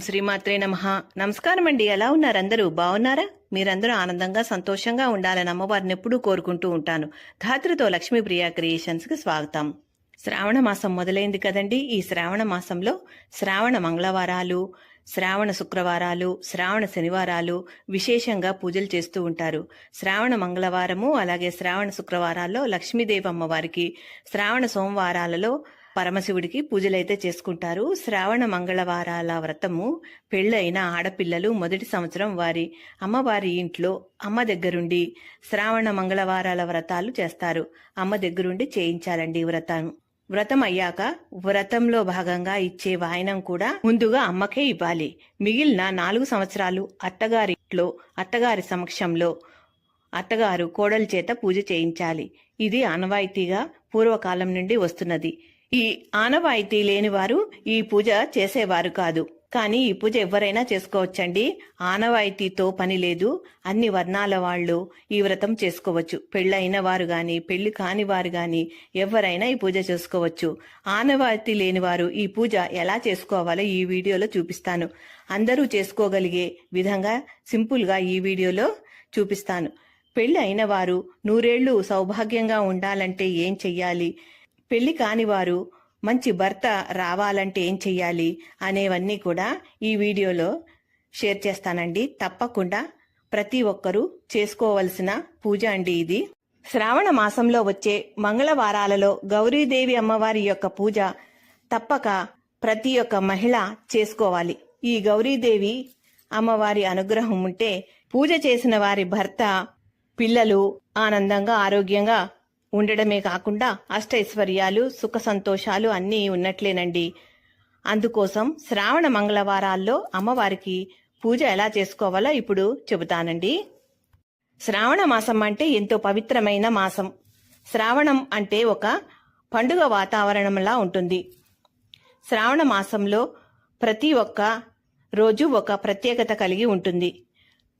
శ్రీమాత్రే నమ. నమస్కారం అండి ఎలా ఉన్నారు అందరూ బాగున్నారా? మీరందరూ ఆనందంగా సంతోషంగా ఉండాలని అమ్మవారిని ఎప్పుడూ కోరుకుంటూ ఉంటాను. ధాత్రితో లక్ష్మీప్రియ క్రియేషన్స్కి స్వాగతం. శ్రావణ మాసం మొదలైంది కదండి. ఈ శ్రావణ మాసంలో శ్రావణ మంగళవారాలు శ్రావణ శుక్రవారాలు శ్రావణ శనివారాలు విశేషంగా పూజలు చేస్తూ ఉంటారు. శ్రావణ మంగళవారము అలాగే శ్రావణ శుక్రవారాల్లో లక్ష్మీదేవి అమ్మవారికి శ్రావణ సోమవారాలలో పరమశివుడికి పూజలైతే చేసుకుంటారు. శ్రావణ మంగళవారాల వ్రతము పెళ్ళైన ఆడపిల్లలు మొదటి సంవత్సరం వారి అమ్మవారి ఇంట్లో అమ్మ దగ్గరుండి శ్రావణ మంగళవారాల వ్రతాలు చేస్తారు. అమ్మ దగ్గరుండి చేయించాలండి వ్రతం. వ్రతం అయ్యాక వ్రతంలో భాగంగా ఇచ్చే వాయనం కూడా ముందుగా అమ్మకే ఇవ్వాలి. మిగిలిన నాలుగు సంవత్సరాలు అత్తగారింట్లో అత్తగారి సమక్షంలో అత్తగారు కోడలి చేత పూజ చేయించాలి. ఇది ఆనవాయితీగా పూర్వకాలం నుండి వస్తున్నది. ఈ ఆనవాయితీ లేని వారు ఈ పూజ చేసేవారు కాదు. కానీ ఈ పూజ ఎవరైనా చేసుకోవచ్చండి. ఆనవాయితీతో పని లేదు. అన్ని వర్ణాల వాళ్ళు ఈ వ్రతం చేసుకోవచ్చు. పెళ్ళైన వారు గాని పెళ్ళి కాని వారు గాని ఎవరైనా ఈ పూజ చేసుకోవచ్చు. ఆనవాయితీ లేని వారు ఈ పూజ ఎలా చేసుకోవాలో ఈ వీడియోలో చూపిస్తాను. అందరూ చేసుకోగలిగే విధంగా సింపుల్గా ఈ వీడియోలో చూపిస్తాను. పెళ్ళి అయిన వారు నూరేళ్ళు సౌభాగ్యంగా ఉండాలంటే ఏం చెయ్యాలి? పెళ్ళి కాని వారు మంచి భర్త రావాలంటే ఏం చెయ్యాలి అనేవన్నీ కూడా ఈ వీడియోలో షేర్ చేస్తానండి. తప్పకుండా ప్రతి ఒక్కరూ చేసుకోవలసిన పూజ అండి ఇది. శ్రావణ మాసంలో వచ్చే మంగళవారాలలో గౌరీదేవి అమ్మవారి యొక్క పూజ తప్పక ప్రతి ఒక్క మహిళ చేసుకోవాలి. ఈ గౌరీదేవి అమ్మవారి అనుగ్రహం ఉంటే పూజ చేసిన వారి భర్త పిల్లలు ఆనందంగా ఆరోగ్యంగా ఉండడమే కాకుండా అష్టైశ్వర్యాలు సుఖ సంతోషాలు అన్నీ ఉన్నట్లేనండి. అందుకోసం శ్రావణ మంగళవారాల్లో అమ్మవారికి పూజ ఎలా చేసుకోవాలో ఇప్పుడు చెబుతానండి. శ్రావణ మాసం అంటే ఎంతో పవిత్రమైన మాసం. శ్రావణం అంటే ఒక పండుగ వాతావరణంలా ఉంటుంది. శ్రావణ మాసంలో ప్రతి ఒక్క రోజు ఒక ప్రత్యేకత కలిగి ఉంటుంది.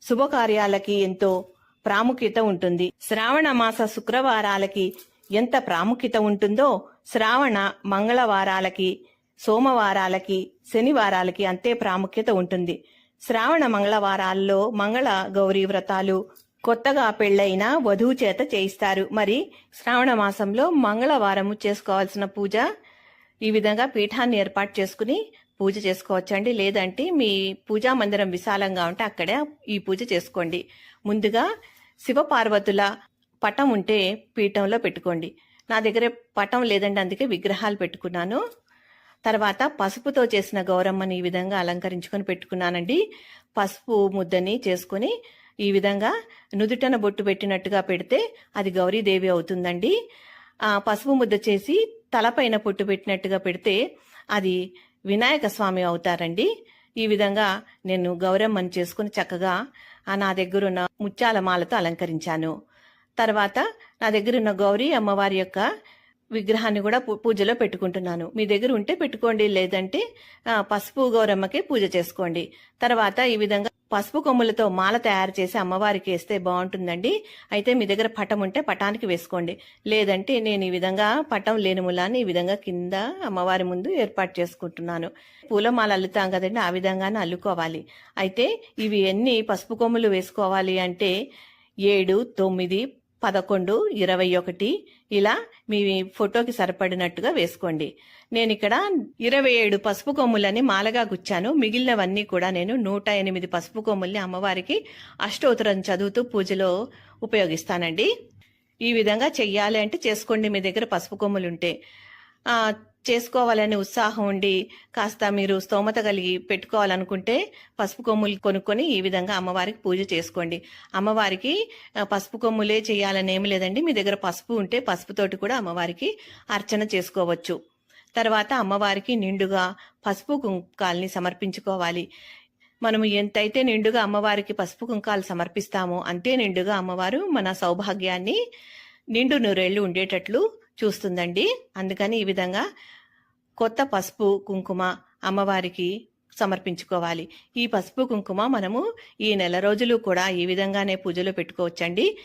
శుభకార్యాలకి ఎంతో ప్రాముఖ్యత ఉంటుంది. శ్రావణ మాస శుక్రవారాలకి ఎంత ప్రాముఖ్యత ఉంటుందో శ్రావణ మంగళవారాలకి సోమవారాలకి శనివారాలకి అంతే ప్రాముఖ్యత ఉంటుంది. శ్రావణ మంగళవారాల్లో మంగళ గౌరీ వ్రతాలు కొత్తగా పెళ్ళైన వధువు చేత చేయిస్తారు. మరి శ్రావణ మాసంలో మంగళవారము చేసుకోవాల్సిన పూజ ఈ విధంగా పీఠాన్ని ఏర్పాటు చేసుకుని పూజ చేసుకోవచ్చండి. లేదంటే మీ పూజా మందిరం విశాలంగా ఉంటే అక్కడ ఈ పూజ చేసుకోండి. ముందుగా శివపార్వతుల పటం ఉంటే పీఠంలో పెట్టుకోండి. నా దగ్గర పటం లేదండి అందుకే విగ్రహాలు పెట్టుకున్నాను. తర్వాత పసుపుతో చేసిన గౌరమ్మని ఈ విధంగా అలంకరించుకొని పెట్టుకున్నానండి. పసుపు ముద్దని చేసుకొని ఈ విధంగా నుదుటన బొట్టు పెట్టినట్టుగా పెడితే అది గౌరీదేవి అవుతుందండి. పసుపు ముద్ద చేసి తలపైన పొట్టు పెట్టినట్టుగా పెడితే అది వినాయక స్వామి అవుతారండి. ఈ విధంగా నేను గౌరమ్మని చేసుకుని చక్కగా ఆ నా దగ్గరున్న ముత్యాల మాలతో అలంకరించాను. తర్వాత నా దగ్గరున్న గౌరీ అమ్మవారి యొక్క విగ్రహాన్ని కూడా పూ- పూజలో పెట్టుకుంటున్నాను. మీ దగ్గర ఉంటే పెట్టుకోండి లేదంటే పసుపు గౌరమ్మకి పూజ చేసుకోండి. తర్వాత ఈ విధంగా పసుపు కొమ్ములతో మాల తయారు చేసి అమ్మవారికి వేస్తే బాగుంటుందండి. అయితే మీ దగ్గర పటం ఉంటే పటానికి వేసుకోండి. లేదంటే నేను ఈ విధంగా పటం లేని ములాన్ని ఈ విధంగా కింద అమ్మవారి ముందు ఏర్పాటు చేసుకుంటున్నాను. పూలమాల అల్లుతాం కదండి ఆ విధంగానే అల్లుకోవాలి. అయితే ఇవి ఎన్ని పసుపు కొమ్ములు వేసుకోవాలి అంటే ఏడు తొమ్మిది పదకొండు ఇరవై ఒకటి. ఇలా మీ ఫోటోకి సరిపడినట్టుగా వేసుకోండి. నేను ఇక్కడ ఇరవై ఏడు పసుపు కొమ్ములని మాలగా గుచ్చాను. మిగిలినవన్నీ కూడా నేను నూట ఎనిమిది పసుపు కొమ్ముల్ని అమ్మవారికి అష్టోత్తరం చదువుతూ పూజలో ఉపయోగిస్తానండి. ఈ విధంగా చెయ్యాలి అంటే చేసుకోండి. మీ దగ్గర పసుపు కొమ్ములు ఉంటే చేసుకోవాలని ఉత్సాహం ఉండి కాస్త మీరు స్తోమత కలిగి పెట్టుకోవాలనుకుంటే పసుపు కొమ్ములు కొనుక్కొని ఈ విధంగా అమ్మవారికి పూజ చేసుకోండి. అమ్మవారికి పసుపు కొమ్ములే చేయాలని ఏమి లేదండి. మీ దగ్గర పసుపు ఉంటే పసుపుతోటి కూడా అమ్మవారికి అర్చన చేసుకోవచ్చు. తర్వాత అమ్మవారికి నిండుగా పసుపు కుంకాల్ని సమర్పించుకోవాలి. మనము ఎంతైతే నిండుగా అమ్మవారికి పసుపు కుంకాలు సమర్పిస్తామో అంతే నిండుగా అమ్మవారు మన సౌభాగ్యాన్ని నిండు నూరేళ్ళు ఉండేటట్లు చూస్తుందండి. అందుకని ఈ విధంగా కొత్త పసుపు కుంకుమ అమ్మవారికి సమర్పించుకోవాలి. ఈ పసుపు కుంకుమ మనము ఈ నెల రోజులు కూడా ఈ విధంగానే పూజలో పెట్టుకోవచ్చండి.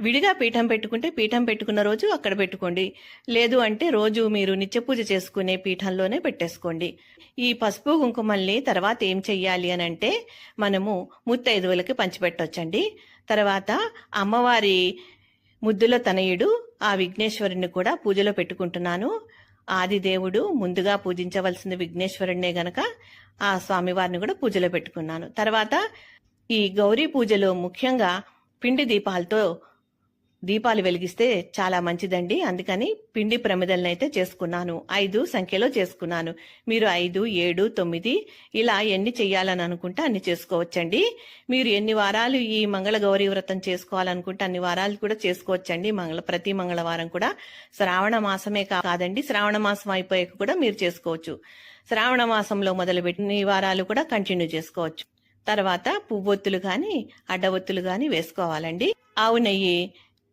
విడిగా పీఠం పెట్టుకుంటే పీఠం పెట్టుకున్న రోజు అక్కడ పెట్టుకోండి. లేదు అంటే రోజు మీరు నిత్య పూజ చేసుకునే పీఠంలోనే పెట్టేసుకోండి. ఈ పసుపు కుంకుమల్ని తర్వాత ఏం చెయ్యాలి అని అంటే మనము ముత్తైదువులకి పంచిపెట్టొచ్చండి. తర్వాత అమ్మవారి ముద్దుల తనయుడు ఆ విఘ్నేశ్వరుని కూడా పూజలో పెట్టుకుంటున్నాను. ఆదిదేవుడు ముందుగా పూజించవలసిన విఘ్నేశ్వరుణ్ణే గనక ఆ స్వామివారిని కూడా పూజలో పెట్టుకున్నాను. తర్వాత ఈ గౌరీ పూజలో ముఖ్యంగా పిండి దీపాలతో దీపాలు వెలిగిస్తే చాలా మంచిదండి. అందుకని పిండి ప్రమిదలను అయితే చేసుకున్నాను. ఐదు సంఖ్యలో చేసుకున్నాను. మీరు ఐదు ఏడు తొమ్మిది ఇలా ఎన్ని చెయ్యాలని అనుకుంటే అన్ని చేసుకోవచ్చండి. మీరు ఎన్ని వారాలు ఈ మంగళ గౌరీ వ్రతం చేసుకోవాలనుకుంటే అన్ని వారాలు కూడా చేసుకోవచ్చండి. మంగళ ప్రతి మంగళవారం కూడా శ్రావణ మాసమే కాదండి. శ్రావణ మాసం అయిపోయాక కూడా మీరు చేసుకోవచ్చు. శ్రావణ మాసంలో మొదలుపెట్టిన ఈ వారాలు కూడా కంటిన్యూ చేసుకోవచ్చు. తర్వాత పువ్వొత్తులు కానీ అడ్డవొత్తులు కానీ వేసుకోవాలండి. ఆవు నెయ్యి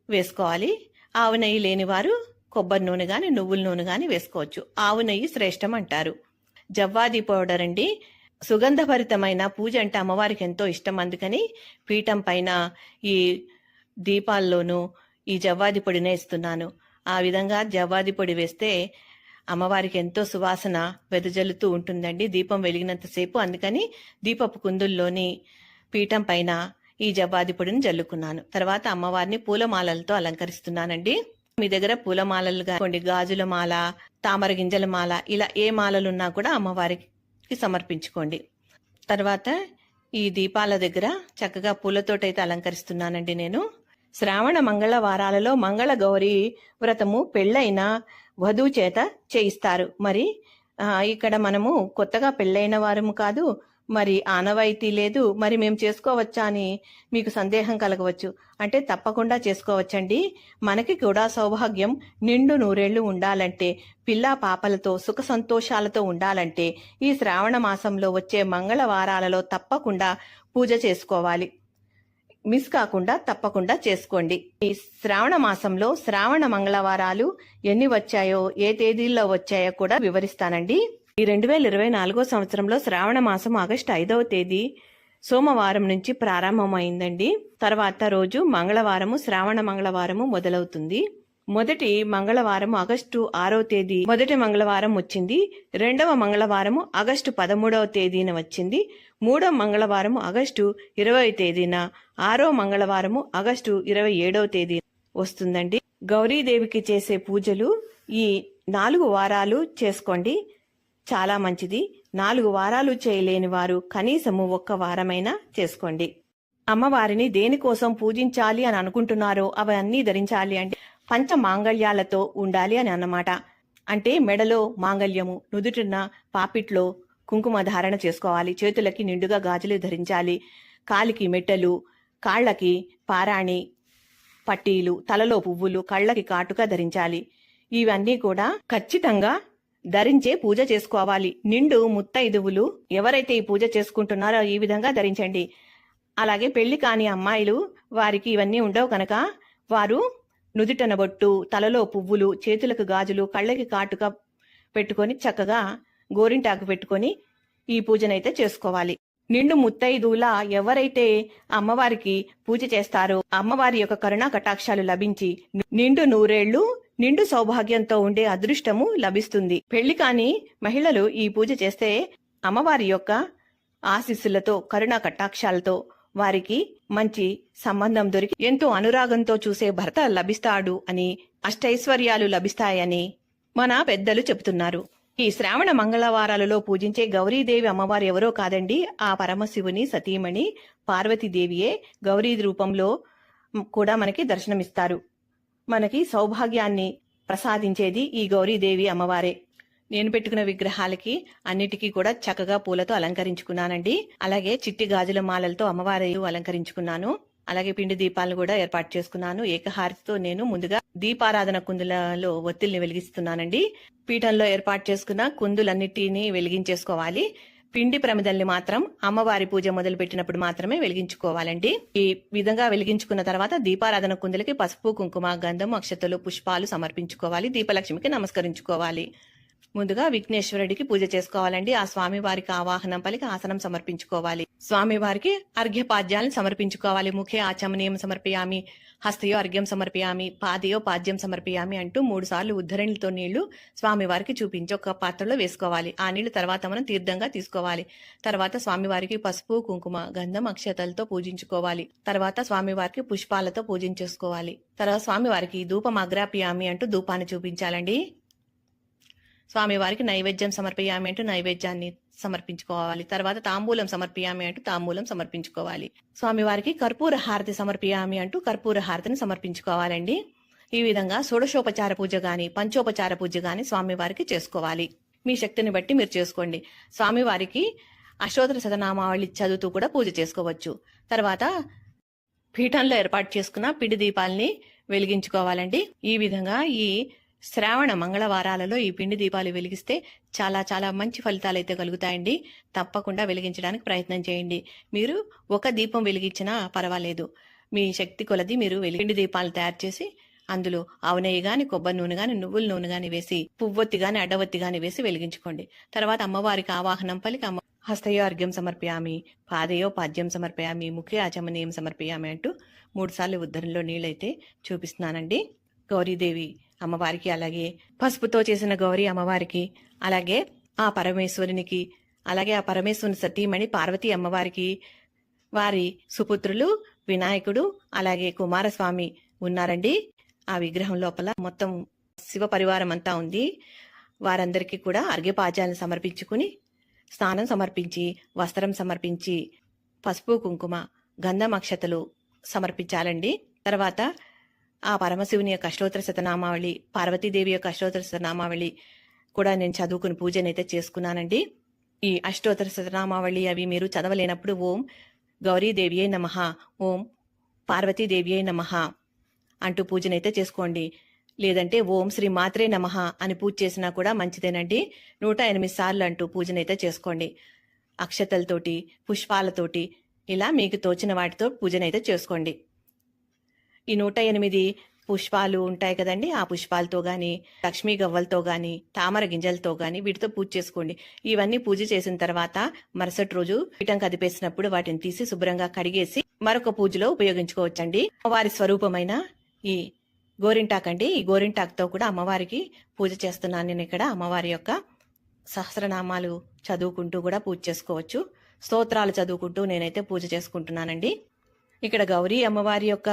వేసుకోవాలి. ఆవు నెయ్యి లేని వారు కొబ్బరి నూనె కానీ నువ్వుల నూనె కానీ వేసుకోవచ్చు. ఆవు నెయ్యి శ్రేష్టం అంటారు. జవ్వాది పౌడర్ అండి. సుగంధభరితమైన పూజ అంటే అమ్మవారికి ఎంతో ఇష్టం. అందుకని పీఠం పైన ఈ దీపాల్లోనూ ఈ జవ్వాది పొడినే ఇస్తున్నాను. ఆ విధంగా జవ్వాది పొడి వేస్తే అమ్మవారికి ఎంతో సువాసన వెదజల్లుతూ ఉంటుందండి. దీపం వెలిగినంతసేపు అందుకని దీపపు కుందుల్లోని పీఠం పైన ఈ జవ్వాది పొడిని జల్లుకున్నాను. తర్వాత అమ్మవారిని పూలమాలలతో అలంకరిస్తున్నానండి. మీ దగ్గర పూలమాలలు కానివ్వండి గాజుల మాల తామర గింజల మాల ఇలా ఏ మాలలున్నా కూడా అమ్మవారికి సమర్పించుకోండి. తర్వాత ఈ దీపాల దగ్గర చక్కగా పూలతోటైతే అలంకరిస్తున్నానండి నేను. శ్రావణ మంగళ వారాలలో మంగళ గౌరి వ్రతము పెళ్ళైన వధువు చేత చేయిస్తారు. మరి ఇక్కడ మనము కొత్తగా పెళ్ళైన వారము కాదు మరి ఆనవాయితీ లేదు మరి మేము చేసుకోవచ్చా అని మీకు సందేహం కలగవచ్చు. అంటే తప్పకుండా చేసుకోవచ్చండి. మనకి కూడా సౌభాగ్యం నిండు నూరేళ్ళు ఉండాలంటే పిల్లా పాపలతో సుఖ సంతోషాలతో ఉండాలంటే ఈ శ్రావణ మాసంలో వచ్చే మంగళవారాలలో తప్పకుండా పూజ చేసుకోవాలి. మిస్ కాకుండా తప్పకుండా చేసుకోండి. ఈ శ్రావణ మాసంలో శ్రావణ మంగళవారాలు ఎన్ని వచ్చాయో ఏ తేదీల్లో వచ్చాయో కూడా వివరిస్తానండి. ఈ రెండు వేల ఇరవై నాలుగో సంవత్సరంలో శ్రావణ మాసం ఆగస్టు ఐదవ తేదీ సోమవారం నుంచి ప్రారంభమైందండి. తర్వాత రోజు మంగళవారము శ్రావణ మంగళవారము మొదలవుతుంది. మొదటి మంగళవారం ఆగస్టు ఆరో తేదీ మొదటి మంగళవారం వచ్చింది. రెండవ మంగళవారము ఆగస్టు పదమూడవ తేదీన వచ్చింది. మూడవ మంగళవారం ఆగస్టు ఇరవై తేదీన ఆరో మంగళవారము ఆగస్టు ఇరవై ఏడవ తేదీ వస్తుందండి. గౌరీదేవికి చేసే పూజలు ఈ నాలుగు వారాలు చేసుకోండి. చాలా మంచిది. నాలుగు వారాలు చేయలేని వారు కనీసము ఒక్క వారమైనా చేసుకోండి. అమ్మవారిని దేనికోసం పూజించాలి అని అనుకుంటున్నారో అవన్నీ ధరించాలి అంటే పంచ మాంగళ్యాలతో ఉండాలి అని అన్నమాట. అంటే మెడలో మాంగళ్యము నుదుటిన పాపిట్లో కుంకుమ ధారణ చేసుకోవాలి. చేతులకి నిండుగా గాజులు ధరించాలి. కాలికి మెట్టెలు కాళ్ళకి పారాణి పట్టీలు తలలో పువ్వులు కళ్ళకి కాటుక ధరించాలి. ఇవన్నీ కూడా ఖచ్చితంగా ధరించే పూజ చేసుకోవాలి. నిండు ముత్తైదువులు ఎవరైతే ఈ పూజ చేసుకుంటున్నారో ఈ విధంగా ధరించండి. అలాగే పెళ్ళి కాని అమ్మాయిలు వారికి ఇవన్నీ ఉండవు కనుక వారు నుదుటన బొట్టు తలలో పువ్వులు చేతులకు గాజులు కళ్ళకి కాటుక పెట్టుకొని చక్కగా గోరింటాకు పెట్టుకొని ఈ పూజనైతే చేసుకోవాలి. నిండు ముత్తైదులా ఎవరైతే అమ్మవారికి పూజ చేస్తారో అమ్మవారి యొక్క కరుణా కటాక్షాలు లభించి నిండు నూరేళ్ళు నిండు సౌభాగ్యంతో ఉండే అదృష్టము లభిస్తుంది. పెళ్ళి కాని మహిళలు ఈ పూజ చేస్తే అమ్మవారి యొక్క ఆశీస్సులతో కరుణా కటాక్షాలతో వారికి మంచి సంబంధం దొరికి ఎంతో అనురాగంతో చూసే భర్త లభిస్తాడు అని అష్టైశ్వర్యాలు లభిస్తాయని మన పెద్దలు చెబుతున్నారు. ఈ శ్రావణ మంగళవారాలలో పూజించే గౌరీదేవి అమ్మవారు ఎవరో కాదండి ఆ పరమశివుని సతీమణి పార్వతీదేవియే గౌరీ రూపంలో కూడా మనకి దర్శనమిస్తారు. మనకి సౌభాగ్యాన్ని ప్రసాదించేది ఈ గౌరీదేవి అమ్మవారే. నేను పెట్టుకున్న విగ్రహాలకి అన్నిటికీ కూడా చక్కగా పూలతో అలంకరించుకున్నానండి. అలాగే చిట్టి గాజుల మాలలతో అమ్మవారి అలంకరించుకున్నాను. అలాగే పిండి దీపాలను కూడా ఏర్పాటు చేసుకున్నాను. ఏకహారతితో నేను ముందుగా దీపారాధన కుందులలో ఒత్తిల్ని వెలిగిస్తున్నానండి. పీఠంలో ఏర్పాటు చేసుకున్న కుందులన్నిటినీ వెలిగించేసుకోవాలి. పిండి ప్రమిదల్ని మాత్రం అమ్మవారి పూజ మొదలు పెట్టినప్పుడు మాత్రమే వెలిగించుకోవాలండి. ఈ విధంగా వెలిగించుకున్న తర్వాత దీపారాధన కుందులకి పసుపు కుంకుమ గంధం అక్షతలు పుష్పాలు సమర్పించుకోవాలి. దీపలక్ష్మికి నమస్కరించుకోవాలి. ముందుగా విఘ్నేశ్వరుడికి పూజ చేసుకోవాలండి. ఆ స్వామి వారికి ఆవాహనం పలికి ఆసనం సమర్పించుకోవాలి. స్వామి వారికి అర్ఘ్యపాద్యాలను సమర్పించుకోవాలి. ముఖే ఆచమనీయం సమర్పయామి హస్తయో అర్ఘ్యం సమర్పయామి పాదయో పాద్యం సమర్పయామి అంటూ మూడు సార్లు ఉద్ధరణితో నీళ్ళు స్వామి వారికి చూపించి ఒక పాత్రలో వేసుకోవాలి. ఆ నీళ్ళు తర్వాత మనం తీర్థంగా తీసుకోవాలి. తర్వాత స్వామివారికి పసుపు కుంకుమ గంధం అక్షతలతో పూజించుకోవాలి. తర్వాత స్వామివారికి పుష్పాలతో పూజించేసుకోవాలి తర్వాత స్వామివారికి ధూపం అగ్రాపియామి అంటూ ధూపాన్ని చూపించాలండి. స్వామివారికి నైవేద్యం సమర్పయామి అంటూ నైవేద్యాన్ని సమర్పించుకోవాలి. తర్వాత తాంబూలం సమర్పయామి అంటూ తాంబూలం సమర్పించుకోవాలి. స్వామివారికి కర్పూర హారతి సమర్పయామి అంటూ కర్పూర హారతిని సమర్పించుకోవాలండి. ఈ విధంగా షోడశోపచార పూజ గాని పంచోపచార పూజ గాని స్వామివారికి చేసుకోవాలి. మీ శక్తిని బట్టి మీరు చేసుకోండి. స్వామివారికి అశోధర శతనామావళి చదువుతూ కూడా పూజ చేసుకోవచ్చు. తర్వాత పీఠంలో ఏర్పాటు చేసుకున్న పిడి దీపాల్ని వెలిగించుకోవాలండి. ఈ విధంగా ఈ శ్రావణ మంగళవారాలలో ఈ పిండి దీపాలు వెలిగిస్తే చాలా చాలా మంచి ఫలితాలు అయితే కలుగుతాయండి. తప్పకుండా వెలిగించడానికి ప్రయత్నం చేయండి. మీరు ఒక దీపం వెలిగించినా పర్వాలేదు. మీ శక్తి కొలది మీరు పిండి దీపాలు తయారు చేసి అందులో ఆవు నెయ్యి గాని కొబ్బరి నూనె గాని నువ్వుల నూనె గాని వేసి పువ్వొత్తి గాని అడ్డవత్తి గాని వేసి వెలిగించుకోండి. తర్వాత అమ్మవారికి ఆవాహనం పలికి అమ్మ హస్తయో అర్ఘ్యం సమర్పయామి పాదయో పాద్యం సమర్పయామి ముఖే ఆచమనీయం సమర్పయామి అంటూ మూడు సార్లు ఉద్ధరణలో నీళ్ళైతే చూపిస్తున్నానండి. గౌరీదేవి అమ్మవారికి అలాగే పసుపుతో చేసిన గౌరీ అమ్మవారికి అలాగే ఆ పరమేశ్వరునికి అలాగే ఆ పరమేశ్వరుని సతీమణి పార్వతీ అమ్మవారికి వారి సుపుత్రులు వినాయకుడు అలాగే కుమారస్వామి ఉన్నారండి. ఆ విగ్రహం లోపల మొత్తం శివ పరివారం అంతా ఉంది. వారందరికీ కూడా అర్ఘ్యపాచాలను సమర్పించుకుని స్నానం సమర్పించి వస్త్రం సమర్పించి పసుపు కుంకుమ గంధం అక్షతలు సమర్పించాలండి. తర్వాత ఆ పరమశివుని యొక్క అష్టోత్తర శతనామావళి పార్వతీదేవి యొక్క అష్టోత్తర శతనామావళి కూడా నేను చదువుకుని పూజనైతే చేసుకున్నానండి. ఈ అష్టోత్తర శతనామావళి అవి మీరు చదవలేనప్పుడు ఓం గౌరీదేవి అయి నమ ఓం పార్వతీదేవి అయి నమ అంటూ పూజనైతే చేసుకోండి. లేదంటే ఓం శ్రీ మాత్రే నమ అని పూజ చేసినా కూడా మంచిదేనండి. నూట ఎనిమిది సార్లు అంటూ పూజనైతే చేసుకోండి. అక్షతలతోటి పుష్పాలతోటి ఇలా మీకు తోచిన వాటితో పూజనైతే చేసుకోండి. ఈ నూట ఎనిమిది పుష్పాలు ఉంటాయి కదండి. ఆ పుష్పాలతో కానీ లక్ష్మీ గవ్వలతో గాని తామర గింజలతో గాని వీటితో పూజ చేసుకోండి. ఇవన్నీ పూజ చేసిన తర్వాత మరుసటి రోజు పీఠం కదిపేసినప్పుడు వాటిని తీసి శుభ్రంగా కడిగేసి మరొక పూజలో ఉపయోగించుకోవచ్చండి. వారి స్వరూపమైన ఈ గోరింటాక్ అండి. ఈ గోరింటాక్తో కూడా అమ్మవారికి పూజ చేస్తున్నాను నేను ఇక్కడ. అమ్మవారి యొక్క సహస్రనామాలు చదువుకుంటూ కూడా పూజ చేసుకోవచ్చు. స్తోత్రాలు చదువుకుంటూ నేనైతే పూజ చేసుకుంటున్నానండి. ఇక్కడ గౌరీ అమ్మవారి యొక్క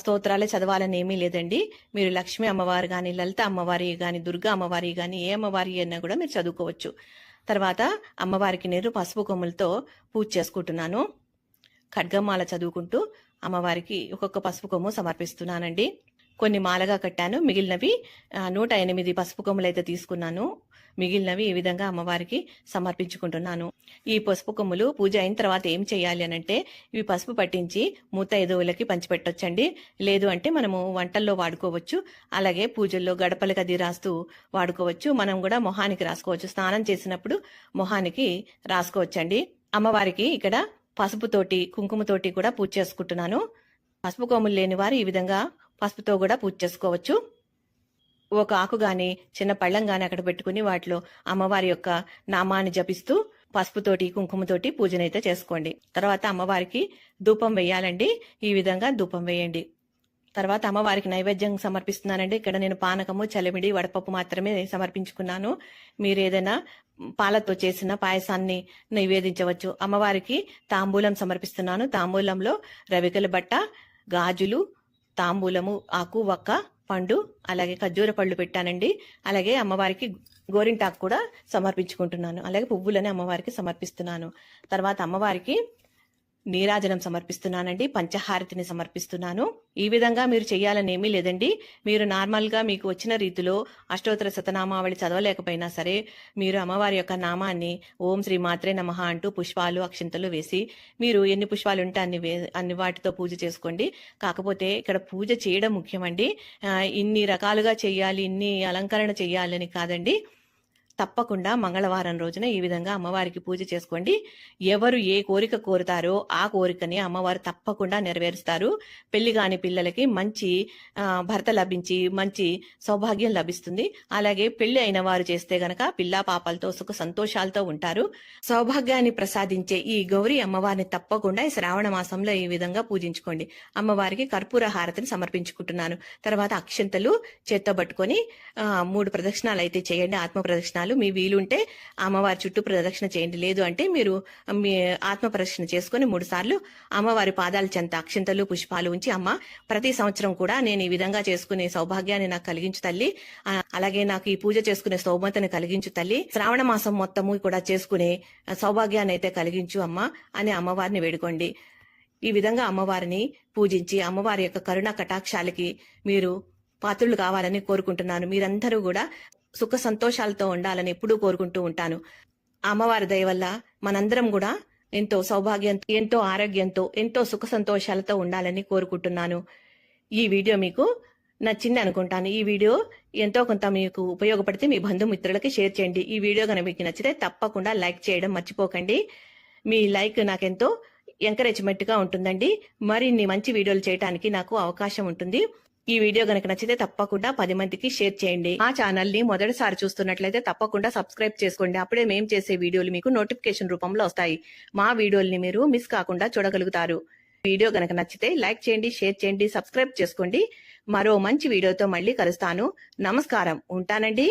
స్తోత్రాలే చదవాలని ఏమీ లేదండి. మీరు లక్ష్మీ అమ్మవారు కానీ లలిత అమ్మవారి కానీ దుర్గా అమ్మవారి కానీ ఏ అమ్మవారి అయినా కూడా మీరు చదువుకోవచ్చు. తర్వాత అమ్మవారికి నేను పసుపు కొమ్ములతో పూజ చేసుకుంటున్నాను. ఖడ్గమాల చదువుకుంటూ అమ్మవారికి ఒక్కొక్క పసుపు కొమ్ము సమర్పిస్తున్నానండి. కొన్ని మాలగా కట్టాను. మిగిలినవి నూట ఎనిమిది పసుపు కొమ్ములు అయితే తీసుకున్నాను. మిగిలినవి ఈ విధంగా అమ్మవారికి సమర్పించుకుంటున్నాను. ఈ పసుపు కొమ్ములు పూజ అయిన తర్వాత ఏం చేయాలి అని అంటే ఇవి పసుపు పట్టించి మూత ఎదువులకి పంచిపెట్టొచ్చండి లేదు అంటే మనము వంటల్లో వాడుకోవచ్చు. అలాగే పూజల్లో గడపలకి అది రాస్తూ వాడుకోవచ్చు. మనం కూడా మొహానికి రాసుకోవచ్చు. స్నానం చేసినప్పుడు మొహానికి రాసుకోవచ్చండి. అమ్మవారికి ఇక్కడ పసుపుతోటి కుంకుమతోటి కూడా పూజ చేసుకుంటున్నాను. పసుపు కొమ్ములు లేని వారు ఈ విధంగా పసుపుతో కూడా పూజ చేసుకోవచ్చు. ఒక ఆకు గాని చిన్న పళ్ళం గాని అక్కడ పెట్టుకుని వాటిలో అమ్మవారి యొక్క నామాన్ని జపిస్తూ పసుపుతోటి కుంకుమతోటి పూజనైతే చేసుకోండి. తర్వాత అమ్మవారికి ధూపం వేయాలండి. ఈ విధంగా ధూపం వేయండి. తర్వాత అమ్మవారికి నైవేద్యం సమర్పిస్తున్నానండి. ఇక్కడ నేను పానకము చలిమిడి వడపప్పు మాత్రమే సమర్పించుకున్నాను. మీరు ఏదైనా పాలతో చేసిన పాయసాన్ని నివేదించవచ్చు. అమ్మవారికి తాంబూలం సమర్పిస్తున్నాను. తాంబూలంలో రవికల బట్ట గాజులు తాంబూలము ఆకు వక్క పండు అలాగే ఖర్జూర పళ్ళు పెట్టానండి. అలాగే అమ్మవారికి గోరింటాకు కూడా సమర్పించుకుంటున్నాను. అలాగే పువ్వులని అమ్మవారికి సమర్పిస్తున్నాను. తర్వాత అమ్మవారికి నీరాజనం సమర్పిస్తున్నానండి పంచహారతిని సమర్పిస్తున్నాను. ఈ విధంగా మీరు చేయాలని ఏమీ లేదండి. మీరు నార్మల్గా మీకు వచ్చిన రీతిలో అష్టోత్తర శతనామావళి చదవలేకపోయినా సరే మీరు అమ్మవారి యొక్క నామాన్ని ఓం శ్రీ మాత్రే నమః అంటూ పుష్పాలు అక్షింతలు వేసి మీరు ఎన్ని పుష్పాలు ఉంటే అన్ని వే అన్ని వాటితో పూజ చేసుకోండి. కాకపోతే ఇక్కడ పూజ చేయడం ముఖ్యమండి. ఇన్ని రకాలుగా చేయాలి ఇన్ని అలంకరణ చేయాలని కాదండి. తప్పకుండా మంగళవారం రోజున ఈ విధంగా అమ్మవారికి పూజ చేసుకోండి. ఎవరు ఏ కోరిక కోరుతారో ఆ కోరికని అమ్మవారు తప్పకుండా నెరవేరుస్తారు. పెళ్ళి కాని పిల్లలకి మంచి భర్త లభించి మంచి సౌభాగ్యం లభిస్తుంది. అలాగే పెళ్ళి అయిన వారు చేస్తే గనక పిల్లా పాపలతో సుఖ సంతోషాలతో ఉంటారు. సౌభాగ్యాన్ని ప్రసాదించే ఈ గౌరీ అమ్మవారిని తప్పకుండా ఈ శ్రావణ మాసంలో ఈ విధంగా పూజించుకోండి. అమ్మవారికి కర్పూర హారతిని సమర్పించుకుంటున్నాను. తర్వాత అక్షంతలు చేత్తో పట్టుకొని మూడు ప్రదక్షిణాలు అయితే చేయండి. ఆత్మ ప్రదక్షిణాలు మీ వీలుంటే అమ్మవారి చుట్టూ ప్రదక్షిణ చేయండి. లేదు అంటే మీరు మీ ఆత్మ ప్రదక్షిణ చేసుకొని మూడు సార్లు అమ్మవారి పాదాల చెంత అక్షింతలు పుష్పాలు ఉంచి అమ్మ ప్రతి సంవత్సరం కూడా నేను ఈ విధంగా చేసుకునే సౌభాగ్యాన్ని నాకు కలిగించు తల్లి. అలాగే నాకు ఈ పూజ చేసుకునే సౌమతని కలిగించు తల్లి. శ్రావణ మాసం మొత్తము కూడా చేసుకునే సౌభాగ్యాన్ని అయితే కలిగించు అమ్మ అని అమ్మవారిని వేడుకోండి. ఈ విధంగా అమ్మవారిని పూజించి అమ్మవారి యొక్క కరుణ కటాక్షాలకి మీరు పాత్రులు కావాలని కోరుకుంటున్నాను. మీరందరూ కూడా సుఖ సంతోషాలతో ఉండాలని ఎప్పుడూ కోరుకుంటూ ఉంటాను. అమ్మవారి దయ వల్ల మనందరం కూడా ఎంతో సౌభాగ్యంతో ఎంతో ఆరోగ్యంతో ఎంతో సుఖ సంతోషాలతో ఉండాలని కోరుకుంటున్నాను. ఈ వీడియో మీకు నచ్చింది అనుకుంటాను. ఈ వీడియో ఎంతో కొంత మీకు ఉపయోగపడితే మీ బంధుమిత్రులకి షేర్ చేయండి. ఈ వీడియో కనుక మీకు నచ్చితే తప్పకుండా లైక్ చేయడం మర్చిపోకండి. మీ లైక్ నాకెంతో ఎంకరేజ్మెంట్గా ఉంటుందండి. మరిన్ని మంచి వీడియోలు చేయడానికి నాకు అవకాశం ఉంటుంది. ఈ వీడియో గనక నచ్చితే తప్పకుండా పది మందికి షేర్ చేయండి. మా ఛానల్ని మొదటిసారి చూస్తున్నట్లయితే తప్పకుండా సబ్స్క్రైబ్ చేసుకోండి. అప్పుడే మేము చేసే వీడియోలు మీకు నోటిఫికేషన్ రూపంలో వస్తాయి. మా వీడియోల్ని మీరు మిస్ కాకుండా చూడగలుగుతారు. వీడియో గనక నచ్చితే లైక్ చేయండి షేర్ చేయండి సబ్స్క్రైబ్ చేసుకోండి. మరో మంచి వీడియోతో మళ్ళీ కలుస్తాను. నమస్కారం. ఉంటానండి.